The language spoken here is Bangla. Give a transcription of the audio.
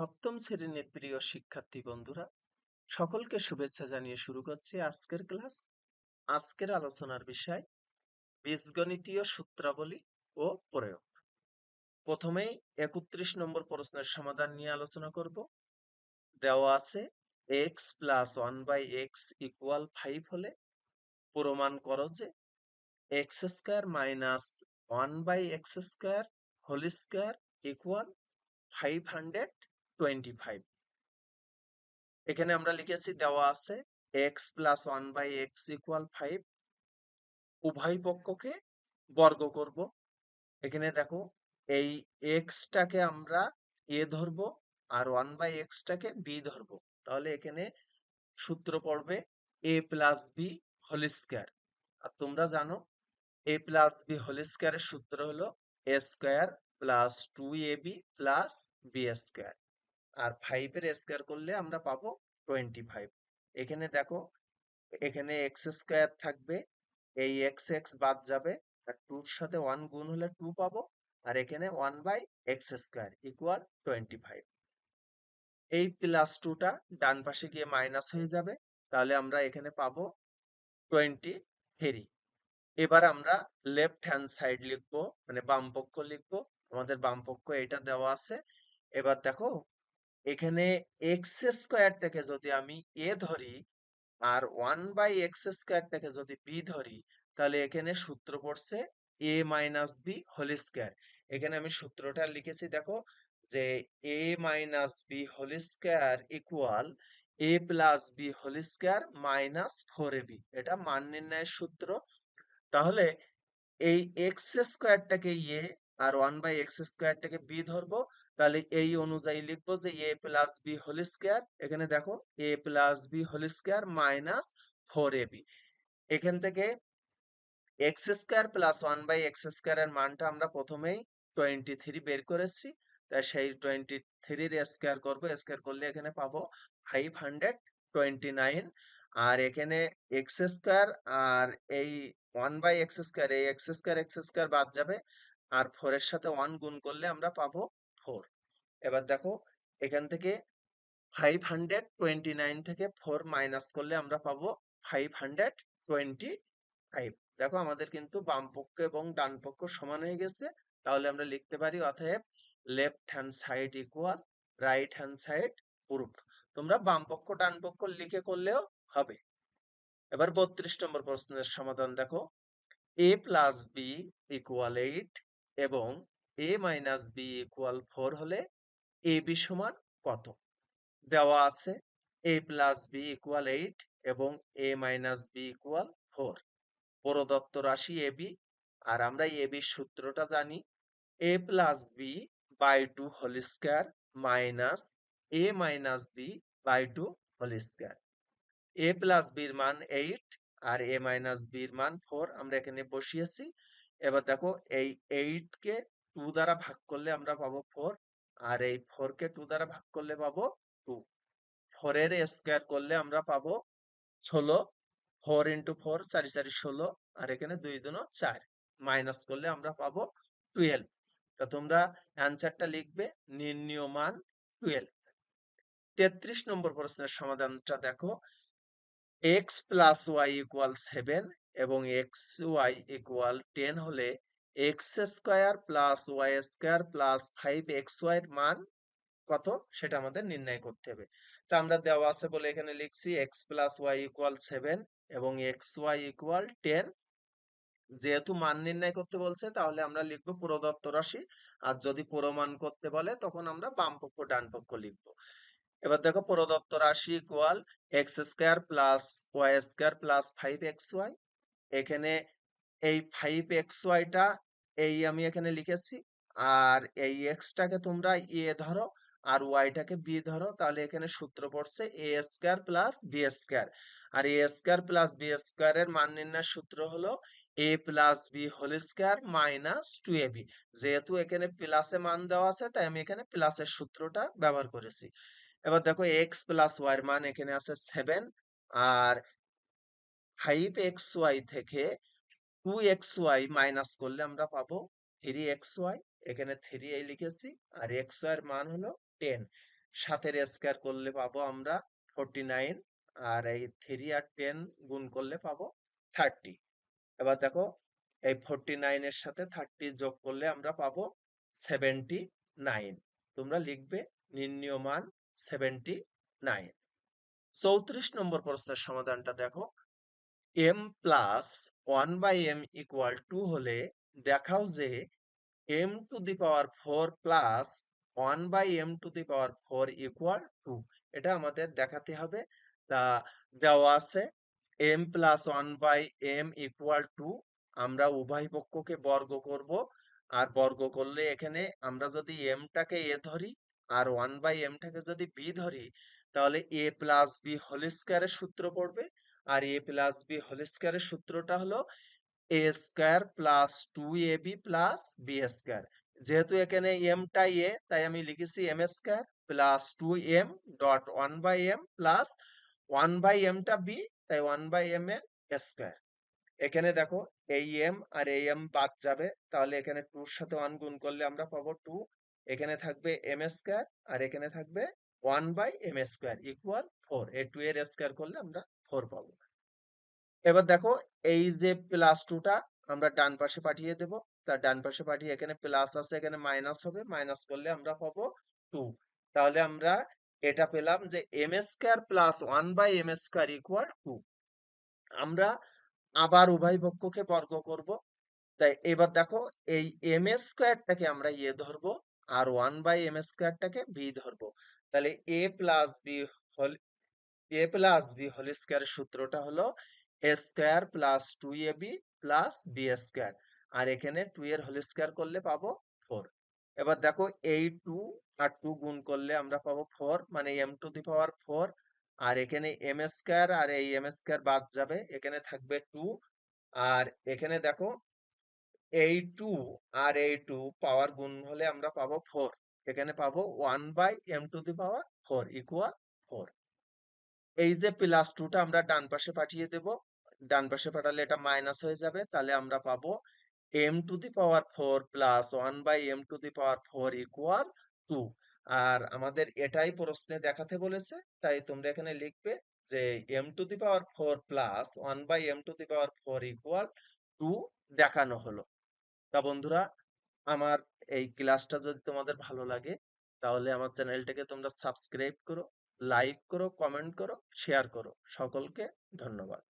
সপ্তম শ্রেণির প্রিয় শিক্ষার্থী বন্ধুরা, সকলকে শুভেচ্ছা জানিয়ে শুরু করছি আজকের ক্লাস। আজকের আলোচনার বিষয় বীজগণিতীয় সূত্রাবলী ও প্রয়োগ। প্রথমেই একত্রিশ নম্বর প্রশ্নের সমাধান নিয়ে আলোচনা করব। দেওয়া আছে x plus one by x equal five হলে প্রমাণ করো যে x square minus one by x square whole square equal five hundred twenty five এখানে আমরা লিখেছি দেওয়া আছে x plus one by x equal five উভয় পক্ষকে বর্গ করব। এখানে দেখো, এই এক্সটাকে আমরা এ ধরবো আর ওয়ান বাই এক্সটাকে বি ধরবো। তাহলে এখানে সূত্র পড়বে a plus b whole square আর তোমরা জানো এ প্লাস বি হোল স্কোয়ারের সূত্র হলো a square plus two a b plus b square আর ফাইভের স্কোয়ার করলে আমরা পাবো টোয়েন্টি ফাইভ এখানে দেখো, এখানে এক্স স্কোয়ার থাকবে, এই এক্স এক্স বাদ যাবে, আর টুর সাথে ওয়ান গুণ হলে টু পাবো, আর এখানে one by x square equal twenty five এই প্লাস টুটা ডান পাশে গিয়ে মাইনাস হয়ে যাবে, তাহলে আমরা এখানে পাবো টোয়েন্টি থ্রি এবার আমরা লেফট হ্যান্ড সাইড লিখব মানে বাম পক্ষ লিখব, আমাদের বাম পক্ষ এটা দেওয়া আছে। এবার দেখো এখানে এক্স স্কোয়ারটাকে যদি আমি এ ধরি আর ওয়ান বাই এক্স স্কোয়ারটাকে যদি বি ধরি, তাহলে এখানে সূত্র পড়ছে a minus b whole square এখানে আমি সূত্রটা লিখেছি, দেখো, যে a minus b whole square equal a plus b whole square minus four a b এটা মান নির্ণয়ের সূত্র। তাহলে এই এক্স স্কোয়ারটাকে এ আর ওয়ান বাই এক্স স্কোয়ারটাকে বি ধরবো তাহলে এই অনুযায়ী লিখব যে a plus b whole square এখানে দেখো, a plus b whole square minus four a b এখান থেকে x square plus one by x স্কোয়ারের মানটা আমরা প্রথমেই টোয়েন্টি থ্রি বের করেছি তাই সেই টোয়েন্টি থ্রির স্কোয়ার করব স্কোয়ার করলে এখানে পাবো ফাইভ হান্ড্রেড টোয়েন্টি নাইন আর এখানে এক্স স্কোয়ার আর এই ওয়ান বাই এক্স স্কোয়ার এই এক্স স্কোয়ার এক্স স্কোয়ার বাদ যাবে, আর ফোর এর সাথে ওয়ান গুণ করলে আমরা পাবো ফোর এবার দেখো, এখান থেকে ফাইভ হান্ড্রেড টোয়েন্টি নাইন থেকে ফোর মাইনাস করলে আমরা পাবো ফাইভ হান্ড্রেড টোয়েন্টি ফাইভ দেখো, আমাদের কিন্তু বাম পক্ষ এবং ডান পক্ষ সমান হয়ে গেছে। তাহলে আমরা লিখতে পারি অতএব left hand side equal right hand side proof তোমরা বাম পক্ষ, ডান পক্ষ লিখে করলেও হবে। এবার বত্রিশ নম্বর প্রশ্নের সমাধান দেখো। A plus b equal eight এবং a minus b equal four হলে এ বি সমান কত? দেওয়া আছে a plus b equal eight এবং a minus b equal four প্রদত্ত রাশি এ বি আর আমরা এ বির সূত্রটা জানি। A plus b by two whole square minus a minus b by two whole square a plus বির মান এইট আর এ মাইনাস বির মান ফোর আমরা এখানে বসিয়েছি। এবার দেখো এই এইট কে টু দ্বারা ভাগ করলে আমরা পাবো ফোর আর এই ফোর কে টু দ্বারা ভাগ করলে পাবো টু ফোর এর স্কোয়ার করলে আমরা পাবো ষোলো ফোর ইন্টু ফোর চারি চারি ষোলো, আর এখানে দুই দুন চার। মাইনাস করলে আমরা পাবো টুয়েলভ তা তোমরা অ্যান্সারটা লিখবে, নির্ণীয় মান টুয়েলভ তেত্রিশ নম্বর প্রশ্নের সমাধানটা দেখো। X plus y equal seven এবং এক্স ওয়াই ইকুয়াল টেন হলে x square plus y square plus five x y মান কত? সেটা আমাদের নির্ণয় করতে হবে। তা আমরা দেওয়া আছে বলে এখানে লিখছি, x plus y equal seven এবং এক্স ওয়াই ইকুয়াল টেন। যেহেতু মান নির্ণয় করতে বলছে, তাহলে আমরা লিখব প্রদত্ত রাশি। আর যদি প্রমাণ করতে বলে, তখন আমরা বাম পক্ষ, ডান পক্ষ লিখব। এবার দেখো, প্রদত্ত রাশি equal x square plus y square plus five x y. এখানে এই ফাইভ এক্স ওয়াইটা এই আমি এখানে লিখেছি। আর এই এক্সটাকে তোমরা এ ধরো আর ওয়াইটাকে বি ধরো, তাহলে এখানে সূত্র পড়ছে a square plus b square R a square plus b square এর মান নির্ণয়ের সূত্র হলো a plus b whole square minus two a b যেহেতু এখানে প্লাসে মান দেওয়া আছে, তাই আমি এখানে প্লাসের সূত্রটা ব্যবহার করেছি। এবার দেখো এক্স প্লাস ওয়াই এর মান এখানে আছে সেভেন আর ফাইভ এক্স ওয়াই থেকে টু এক্স ওয়াই মাইনাস করলে আমরা পাবো থ্রি এক্স ওয়াই এখানে থ্রি এই লিখেছি, আর এক্স ওয়াই এর মান হলো টেন সাতের স্কোয়ার করলে পাবো আমরা ফোরটি নাইন আর এই থ্রি আর টেন গুণ করলে পাবো থার্টি এবার দেখো, এই ফোরটি নাইনের সাথে থার্টি যোগ করলে আমরা পাবো সেভেন্টি নাইন তোমরা লিখবে নির্ণীয় মান সেভেন্টি নাইন চৌত্রিশ নম্বর প্রশ্নের সমাধানটা দেখো। M plus one by m equal two হলে দেখাও যে m to the power four plus one by m to the power four equal two এটা আমাদের দেখাতে হবে। তা দেওয়া আছে m plus one by m equal two আমরা উভয় পক্ষকে বর্গ করব। আর বর্গ করলে এখানে আমরা যদি এমটাকে এ ধরি আর ওয়ান বাই এমটাকে যদি বি ধরি, তাহলে এ প্লাস বি হোল স্কোয়ারের সূত্র পড়বে। আর এ প্লাস বি হোল স্কোয়ারের সূত্রটা হলো a square plus two a b plus b square. যেহেতু এখানে এম এমটা এ, তাই আমি লিখেছি m square plus two m dot one by m plus one by এমটা B তাই ওয়ান বাই এম এর স্কোয়ার। এখানে দেখো এই এম আর এই এম বাদ যাবে, তাহলে এখানে টুর সাথে ওয়ান গুণ করলে আমরা পাবো টু। এখানে থাকবে এম স্কোয়ার আর এখানে থাকবে one by m square equal four. A two এর স্কোয়ার করলে আমরা ফোর পাবো এবার দেখো, এই যে প্লাস টুটা আমরা ডান পাশে পাঠিয়ে দেব। তার ডান পাশে পাঠিয়ে এখানে প্লাস আছে, এখানে মাইনাস হবে। মাইনাস করলে আমরা পাবো টু তাহলে আমরা এটা পেলাম যে m square plus one by m square equal two আমরা আবার উভয় পক্ষকে বর্গ করব। তাই এবার দেখো, এই এম এস স্কোয়ারটাকে আমরা ইয়ে ধরবো আর ওয়ান বাই এম এস স্কোয়ারটাকে বি ধরবো। তাহলে এ প্লাস বি হল a plus b whole square সূত্রটা হলো a square plus two a b plus b square আর এখানে টু এর হোল স্কোয়ার করলে পাবো ফোর এবার দেখো এই টু আর টু গুণ করলে আমরা পাবো ফোর মানে m to the power four আর এখানে এম স্কোয়ার আর এই এম স্কোয়ার বাদ যাবে, এখানে থাকবে টু আর এখানে দেখো এই টু আর এই টু পাওয়ার গুণ হলে আমরা পাবো ফোর এখানে পাবো one by m to the power four equal four এই যে প্লাস টুটা আমরা ডান পাশে পাঠিয়ে দেব, ডান পাশে পাঠালে এটা মাইনাস হয়ে যাবে, তাহলে আমরা পাবো m to the power four plus one by m to the power four equal two আর আমাদের এটাই প্রশ্নে দেখাতে বলেছে, তাই তোমরা এখানে লিখবে যে m to the power four plus one by m to the power four equal two দেখানো হলো। তা বন্ধুরা, আমার এই ক্লাসটা যদি তোমাদের ভালো লাগে, তাহলে আমার চ্যানেলটাকে তোমরা সাবস্ক্রাইব করো। লাইক করো কমেন্ট করো শেয়ার করো। সকলকে ধন্যবাদ।